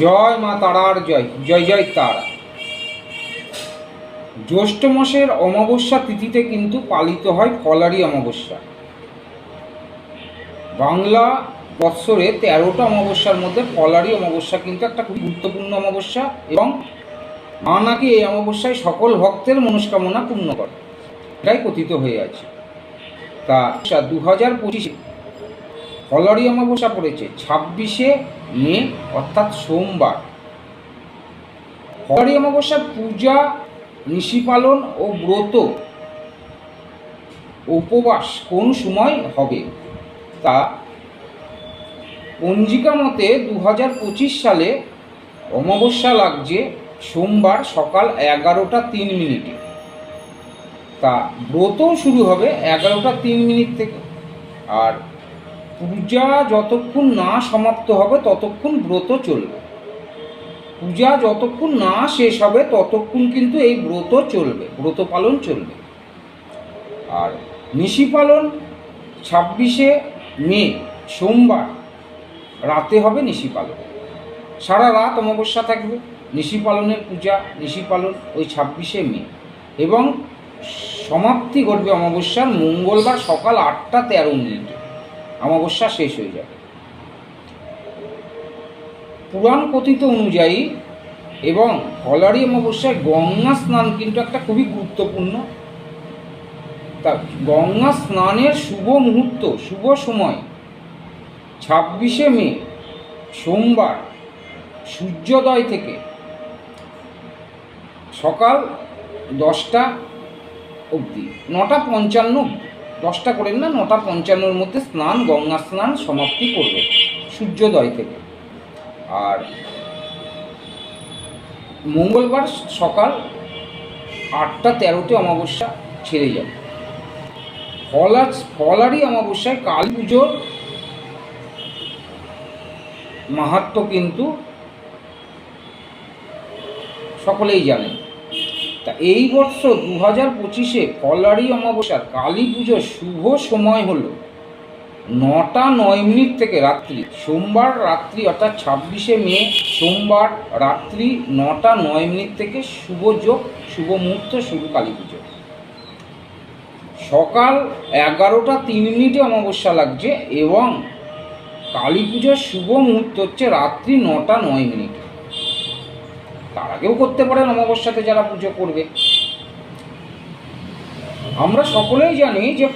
জয় মা তারার জয় জয় জয় তারা। জ্যৈষ্ঠ মাসের অমাবস্যা তিথিতে কিন্তু পালিত হয় ফলারি অমাবস্যা। বাংলা বৎসরে তেরোটা অমাবস্যার মধ্যে ফলারি অমাবস্যা কিন্তু একটা খুব গুরুত্বপূর্ণ অমাবস্যা এবং মা নাকি এই অমাবস্যায় সকল ভক্তের মনস্কামনা পূর্ণ করে। এটাই কথিত হয়ে আছে। তা দু হাজার পঁচিশে ফলারি অমাবস্যা পড়েছে, ছাব্বিশে মে, অর্থাৎ সোমবার। ফলারি অমাবস্যার পূজা, নিশি পালন ও ব্রত, উপবাস কোন সময় হবে? তা পঞ্জিকা মতে দু হাজার পঁচিশ সালে অমাবস্যা লাগছে সোমবার সকাল এগারোটা তিন মিনিটে। তা ব্রতও শুরু হবে এগারোটা তিন মিনিট থেকে। আর পূজা যতক্ষণ না সমাপ্ত হবে, ততক্ষণ ব্রত চলবে। পূজা যতক্ষণ না শেষ হবে, ততক্ষণ কিন্তু এই ব্রত চলবে, ব্রত পালন চলবে। আর নিশি পালন ছাব্বিশে মে, সোমবার, রাতে হবে নিশি পালন। সারা রাত অমাবস্যা থাকবে, নিশি পালনের পূজা, নিশি পালন ওই ছাব্বিশে মে। এবং সমাপ্তি ঘটবে অমাবস্যার মঙ্গলবার সকাল আটটা তেরো মিনিটে। অমাবস্যা শেষ হয়ে যাবে। পুরাণ কথিত অনুযায়ী এবং হলারি অমাবস্যায় গঙ্গা স্নান কিন্তু একটা খুবই গুরুত্বপূর্ণ। তা গঙ্গা স্নানের শুভ মুহূর্ত, শুভ সময় ছাব্বিশে মে, সোমবার, সূর্যোদয় থেকে সকাল দশটা অবধি, নটা পঞ্চান্ন অবধি। দশটা করেন না, নটা পঞ্চান্নর মধ্যে স্নান, গঙ্গা স্নান সমাপ্তি করবে সূর্যোদয় থেকে। আর মঙ্গলবার সকাল আটটা তেরোতে অমাবস্যা ছেড়ে যাবে। ফলা ফলারি অমাবস্যায় কালী পুজোর মাহাত্ম কিন্তু সকলেই জানেন তা এই বর্ষ দু হাজার পঁচিশে ফলারি অমাবস্যার কালী পুজোর শুভ সময় হলো নটা নয় মিনিট থেকে রাত্রি। সোমবার রাত্রি অর্থাৎ ছাব্বিশে মে, সোমবার রাত্রি নটা নয় মিনিট থেকে শুভ যোগ, শুভ মুহূর্ত শুরু কালী পুজো। সকাল এগারোটা তিন মিনিটে অমাবস্যা লাগছে এবং কালী পুজোর শুভ মুহূর্ত হচ্ছে রাত্রি নটা নয় মিনিটে। তার আগেও করতে পারেন অমাবস্যাতে যারা পুজো করবে। আমরা সকলেই জানি যে